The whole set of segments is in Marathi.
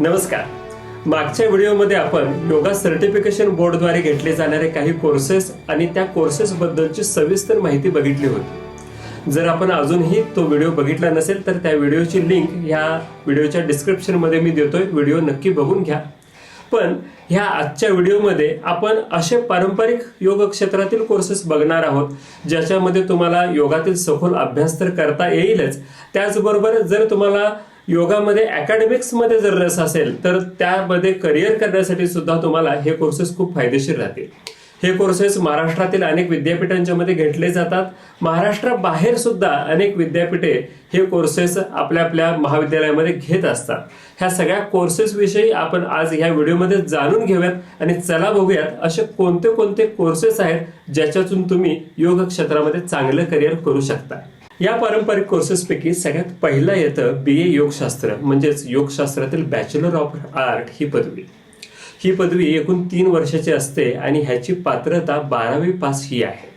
नमस्कार. मागच्या व्हिडिओमध्ये आपण योगा सर्टिफिकेशन बोर्डद्वारे घेतले जाणारे काही कोर्सेस आणि त्या कोर्सेसबद्दलची सविस्तर माहिती बघितली होती. जर आपण अजूनही तो व्हिडिओ बघितला नसेल तर त्या व्हिडिओची लिंक ह्या व्हिडिओच्या डिस्क्रिप्शनमध्ये मी देतोय. व्हिडिओ नक्की बघून घ्या. पण ह्या आजच्या व्हिडिओमध्ये आपण असे पारंपरिक योग क्षेत्रातील कोर्सेस बघणार आहोत ज्याच्यामध्ये तुम्हाला योगातील सखोल अभ्यास तर करता येईलच. त्याचबरोबर जर तुम्हाला योगामध्ये अकॅडमिक्समध्ये जर रस असेल तर त्यामध्ये करिअर करण्यासाठी सुद्धा तुम्हाला हे कोर्सेस खूप फायदेशीर राहतील. हे कोर्सेस महाराष्ट्रातील अनेक विद्यापीठांच्या मध्ये घेतले जातात. महाराष्ट्राबाहेर सुद्धा अनेक विद्यापीठे हे कोर्सेस आपल्या आपल्या महाविद्यालयामध्ये घेत असतात. ह्या सगळ्या कोर्सेस विषयी आपण आज ह्या व्हिडिओमध्ये जाणून घेऊयात आणि चला बघूयात असे कोणते कोणते कोर्सेस आहेत ज्याच्यातून तुम्ही योग क्षेत्रामध्ये चांगलं करिअर करू शकता. या पारंपरिक कोर्सेसपैकी सगळ्यात पहिला येतं बी ए योगशास्त्र म्हणजेच योगशास्त्रातील बॅचलर ऑफ आर्ट ही पदवी. ही पदवी एकूण तीन वर्षाची असते आणि ह्याची पात्रता बारावी पास ही आहे.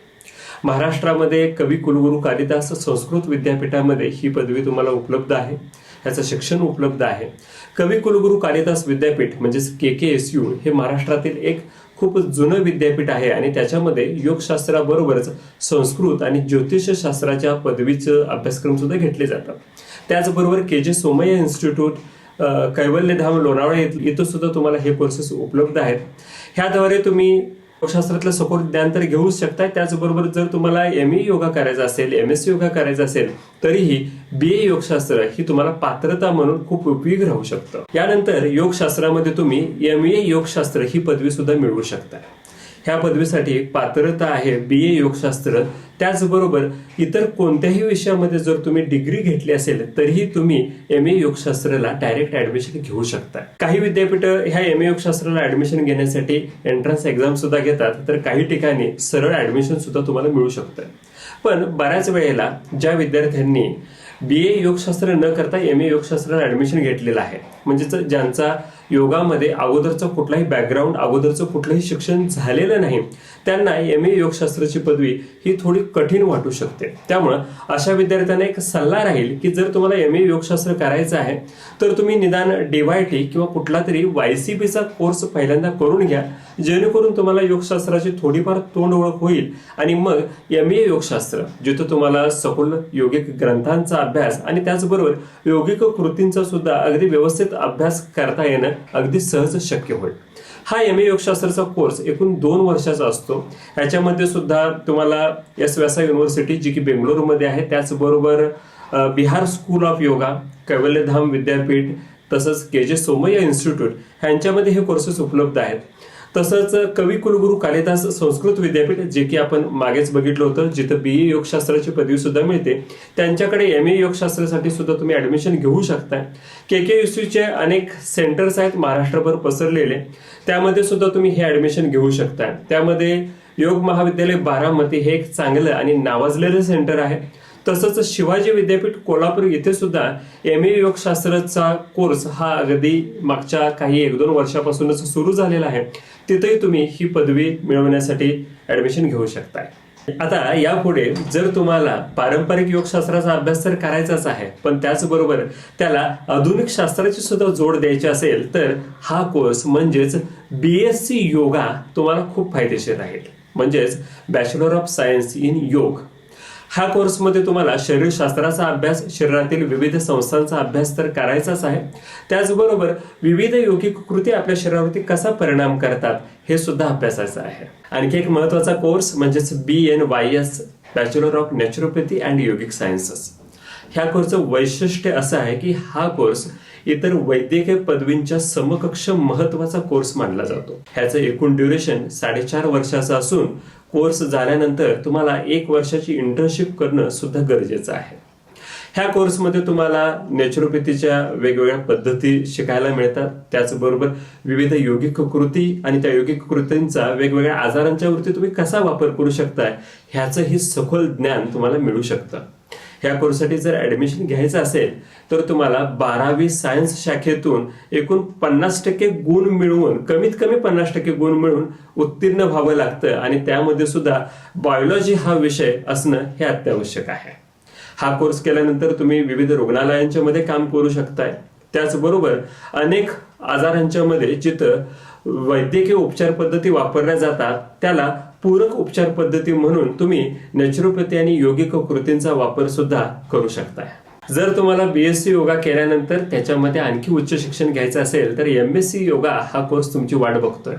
महाराष्ट्रामध्ये कवी कुलगुरू कालिदास संस्कृत विद्यापीठामध्ये ही पदवी तुम्हाला उपलब्ध आहे. ह्याचं शिक्षण उपलब्ध आहे. कवी कुलगुरू कालिदास विद्यापीठ म्हणजेच के के एस यू हे महाराष्ट्रातील एक खूप जुनं विद्यापीठ आहे आणि त्याच्यामध्ये योगशास्त्राबरोबरच संस्कृत आणि ज्योतिषशास्त्राच्या पदवीचं अभ्यासक्रम सुद्धा घेतले जातात. त्याचबरोबर K J Somaiya institute Kaivalyadham Lonavala येथ- इथं सुद्धा तुम्हाला हे कोर्सेस उपलब्ध आहेत. ह्याद्वारे तुम्ही योगशास्त्रातलं सखोल ज्ञान तर घेऊच शकता त्याचबरोबर जर तुम्हाला एम ए योगा करायचा असेल एम एस योगा करायचा असेल तरीही बी ए योगशास्त्र ही तुम्हाला पात्रता म्हणून खूप उपयोगी राहू शकतं. यानंतर योगशास्त्रामध्ये तुम्ही एम ए योगशास्त्र ही पदवी सुद्धा मिळवू शकता ह्या पदवीसाठी पात्रता आहे बी ए योगशास्त्र. त्याचबरोबर इतर कोणत्याही विषयामध्ये जर तुम्ही डिग्री घेतली असेल तरीही तुम्ही एम ए योगशास्त्राला डायरेक्ट ऍडमिशन घेऊ शकता. काही विद्यापीठ ह्या एम ए योगशास्त्राला ऍडमिशन घेण्यासाठी एंट्रन्स एक्झाम सुद्धा घेतात तर काही ठिकाणी सरळ ऍडमिशन सुद्धा तुम्हाला मिळू शकतं. पण बऱ्याच वेळेला ज्या विद्यार्थ्यांनी बी ए योगशास्त्र न करता एम ए योगशास्त्राला ऍडमिशन घेतलेलं आहे म्हणजेच ज्यांचा योगामध्ये अगोदरचं कुठलाही बॅकग्राऊंड अगोदरचं कुठलंही शिक्षण झालेलं नाही त्यांना एम ए योगशास्त्राची पदवी ही थोडी कठीण वाटू शकते. त्यामुळं अशा विद्यार्थ्यांना एक सल्ला राहील की जर तुम्हाला एम ए योगशास्त्र करायचं आहे तर तुम्ही निदान डीवायटी किंवा कुठला तरी वाय सी पीचा कोर्स पहिल्यांदा करून घ्या जेणेकरून तुम्हाला योगशास्त्राची थोडीफार तोंड ओळख होईल आणि मग एम ए योगशास्त्र जिथं तुम्हाला सखोल योगिक ग्रंथांचा अभ्यास आणि त्याचबरोबर योगिक कृतींचा सुद्धा अगदी व्यवस्थित अभ्यास करता येणं अगदी सहज शक्य होईल. हा एम ए योगशास्त्राचा कोर्स एकूण दोन वर्षाचा असतो. ह्याच्यामध्ये सुद्धा तुम्हाला एस व्यासा युनिव्हर्सिटी जी की बेंगळुरूमध्ये आहे त्याचबरोबर Bihar school of yoga Kaivalyadham विद्यापीठ तसंच के जे सोमय्या इन्स्टिट्यूट ह्यांच्यामध्ये हे कोर्सेस उपलब्ध आहेत. तसंच कवी कुलगुरू कालिदास संस्कृत विद्यापीठ जे की आपण मागेच बघितलं होतं जिथं बी योगशास्त्राची पदवी सुद्धा मिळते. त्यांच्याकडे एम ए योगशास्त्रासाठी सुद्धा तुम्ही ऍडमिशन घेऊ शकता के के युसीचे अनेक सेंटर्स आहेत महाराष्ट्रभर पसरलेले. त्यामध्ये सुद्धा तुम्ही हे ऍडमिशन घेऊ शकता त्यामध्ये योग महाविद्यालय बारामती हे एक चांगलं आणि नावाजलेलं सेंटर आहे. तसंच शिवाजी विद्यापीठ कोल्हापूर येथे सुद्धा एम ए योगशास्त्राचा कोर्स हा अगदी मागच्या काही एक दोन वर्षापासूनच सुरू झालेला आहे. तिथेही तुम्ही ही पदवी मिळवण्यासाठी ऍडमिशन घेऊ शकताय. आता यापुढे जर तुम्हाला पारंपरिक योगशास्त्राचा अभ्यास तर करायचाच आहे पण त्याचबरोबर त्याला आधुनिक शास्त्राची सुद्धा जोड द्यायची असेल तर हा कोर्स म्हणजेच बीएससी योगा तुम्हाला खूप फायदेशीर राहील. म्हणजेच बॅचलर ऑफ सायन्स इन योग ह्या कोर्समध्ये तुम्हाला शरीरशास्त्राचा अभ्यास शरीरातील विविध संस्थांचा अभ्यास तर करायचाच आहे. त्याचबरोबर विविध योगिक कृती आपल्या शरीरावरती कसा परिणाम करतात हे सुद्धा अभ्यासाचं आहे. आणखी एक महत्त्वाचा कोर्स म्हणजेच B N Y S bachelor of naturopathy and yogic sciences ह्या कोर्सचं वैशिष्ट्य असं आहे की हा कोर्स इतर वैद्यकीय पदवींच्या समकक्ष महत्त्वाचा कोर्स मानला जातो. ह्याचं एकूण ड्युरेशन साडेचार वर्षाचा असून कोर्स झाल्यानंतर तुम्हाला एक वर्षाची इंटर्नशिप करणं सुद्धा गरजेचं आहे. ह्या कोर्समध्ये तुम्हाला नॅचरोपॅथीच्या वेगवेगळ्या पद्धती शिकायला मिळतात. त्याचबरोबर विविध योगिक कृती आणि त्या योगिक कृतींचा वेगवेगळ्या आजारांच्या वरती तुम्ही कसा वापर करू शकताय ह्याचंही सखोल ज्ञान तुम्हाला मिळू शकतं. ह्या कोर्ससाठी जर ऍडमिशन घ्यायचं असेल तर तुम्हाला बारावी सायन्स शाखेतून एकूण पन्नास टक्के गुण मिळवून कमीत कमी पन्नास टक्के गुण मिळवून उत्तीर्ण व्हावं लागतं. आणि त्यामध्ये सुद्धा बायोलॉजी हा विषय असणं हे अत्यावश्यक आहे. हा कोर्स केल्यानंतर तुम्ही विविध रुग्णालयांच्या मध्ये काम करू शकताय. त्याचबरोबर अनेक आजारांच्या मध्ये जिथं वैद्यकीय उपचार पद्धती वापरल्या जातात. त्याला पूरक उपचार पद्धती म्हणून तुम्ही नॅचरोपॅथी आणि योगिक कृतींचा वापर सुद्धा करू शकताय. जर तुम्हाला बीएससी योगा केल्यानंतर त्याच्यामध्ये आणखी उच्च शिक्षण घ्यायचं असेल तर एम एस सी योगा हा कोर्स तुमची वाट बघतोय.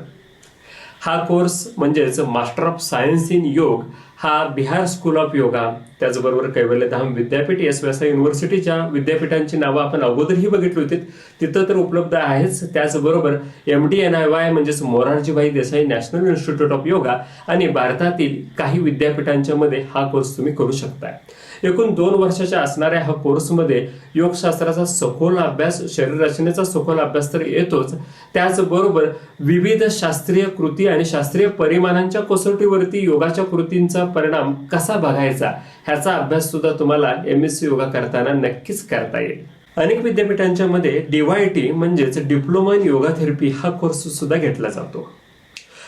हा कोर्स म्हणजेच मास्टर ऑफ सायन्स इन योग हा बिहार स्कूल ऑफ योगा त्याचबरोबर कैवल्यधाम विद्यापीठ एस व्यासा युनिव्हर्सिटीच्या विद्यापीठांची नावं आपण अगोदरही बघितली होती. तिथं तर उपलब्ध आहेच. त्याचबरोबर M D N I Y म्हणजेच Morarjibhai Desai national institute of yoga आणि भारतातील काही विद्यापीठांच्या मध्ये हा कोर्स तुम्ही करू शकताय. एकूण दोन वर्षाच्या असणाऱ्या हा कोर्समध्ये योगशास्त्राचा सखोल अभ्यास शरीर रचनेचा सखोल अभ्यास तर येतोच. त्याचबरोबर विविध शास्त्रीय कृती आणि शास्त्रीय परिमाणांच्या कसोटीवरती योगाच्या कृतींचा परिणाम कसा बघायचा ह्याचा अभ्यास सुद्धा तुम्हाला एम एस सी योगा करताना नक्कीच करता येईल. अनेक विद्यापीठांच्या मध्ये डीवायटी म्हणजेच डिप्लोमा इन योगा थेरपी हा कोर्स सुद्धा घेतला जातो.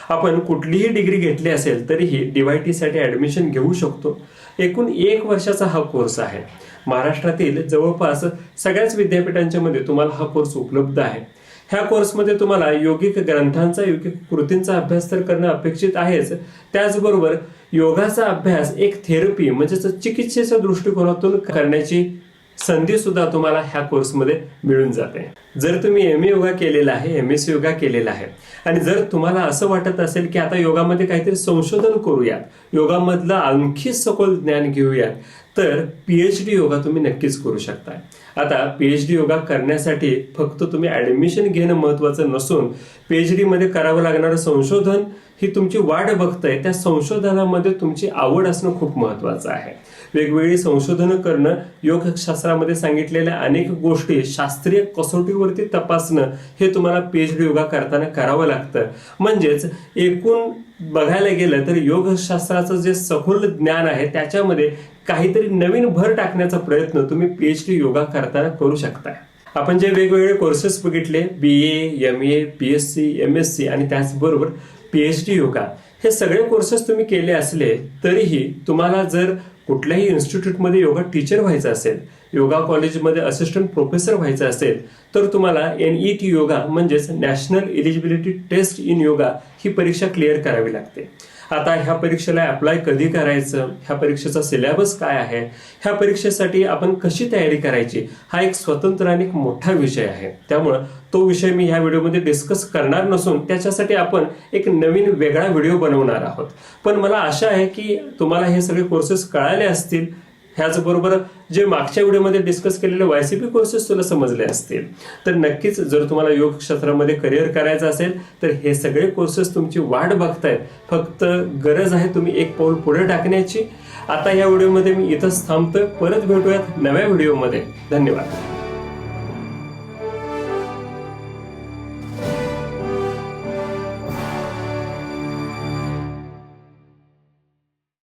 आपण कुठलीही डिग्री घेतली असेल तरीही डीवायटी साठी ऍडमिशन घेऊ शकतो. एकूण एक वर्षाचा हा कोर्स आहे. महाराष्ट्रातील जवळपास सगळ्याच विद्यापीठांच्या मध्ये तुम्हाला हा कोर्स उपलब्ध आहे. ह्या कोर्समध्ये तुम्हाला योगिक ग्रंथांचा योगिक कृतींचा अभ्यास तर करणं अपेक्षित आहेच. त्याचबरोबर योगाचा अभ्यास एक थेरपी म्हणजेच चिकित्सेच्या दृष्टिकोनातून करण्याची संधी सुद्धा तुम्हाला ह्या कोर्समध्ये मिळून जाते. जर तुम्ही एम ए योगा केलेला आहे एम एस योगा केलेला आहे आणि जर तुम्हाला असं वाटत असेल की आता योगामध्ये काहीतरी संशोधन करूयात योगामधलं आणखी सखोल ज्ञान घेऊयात तर पीएच डी योगा तुम्ही नक्कीच करू शकता. आता पीएच डी योगा करण्यासाठी फक्त तुम्ही ऍडमिशन घेणं महत्वाचं नसून पी एच मध्ये करावं लागणारं संशोधन ही तुमची वाढ बघतंय त्या संशोधनामध्ये तुमची आवड असणं खूप महत्वाचं आहे. वेगवेगळी संशोधनं करणं योगशास्त्रामध्ये सांगितलेल्या अनेक गोष्टी शास्त्रीय कसोटीवरती तपासणं हे तुम्हाला पीएच डी योगा करताना करावं लागतं. म्हणजेच एकूण बघायला गेलं तर योगशास्त्राचं जे सखोल ज्ञान आहे त्याच्यामध्ये काहीतरी नवीन भर टाकण्याचा प्रयत्न तुम्ही पीएच डी योगा करताना करू शकता आपण जे वेगवेगळे कोर्सेस बघितले B A M A P S C M S C आणि त्याचबरोबर पी एच डी योगा. हे सगळे कोर्सेस तुम्ही केले असले तरीही तुम्हाला जर कुठल्याही इन्स्टिट्यूटमध्ये योगा टीचर व्हायचं असेल योगा कॉलेजमध्ये असिस्टंट प्रोफेसर व्हायचं असेल तर तुम्हाला एन ई टी योगा म्हणजेच national eligibility test in yoga ही परीक्षा क्लिअर करावी लागते. आता ह्या परीक्षेला अप्लाय कधी करायचं? ह्या परीक्षेचा सिलेबस काय आहे? ह्या परीक्षेसाठी आपण कशी तयारी करायची? हा एक स्वतंत्र आणि एक मोठा विषय आहे. त्यामुळं तो विषय मी ह्या व्हिडिओमध्ये डिस्कस करणार नसून त्याच्यासाठी आपण एक नवीन वेगळा व्हिडिओ बनवणार आहोत. पण मला आशा आहे की तुम्हाला हे सगळे कोर्सेस कळाले असतील. ह्याचबरोबर जे मागच्या व्हिडिओमध्ये डिस्कस केलेले वायसीपी कोर्सेस तुला समजले असतील. तर नक्कीच जर तुम्हाला योग क्षेत्रामध्ये करिअर करायचं असेल तर हे सगळे कोर्सेस तुमची वाट बघतायत फक्त गरज आहे तुम्ही एक पाऊल पुढे टाकण्याची. आता या व्हिडिओमध्ये मी इथंच थांबतोय. परत भेटूयात नव्या व्हिडिओमध्ये. धन्यवाद.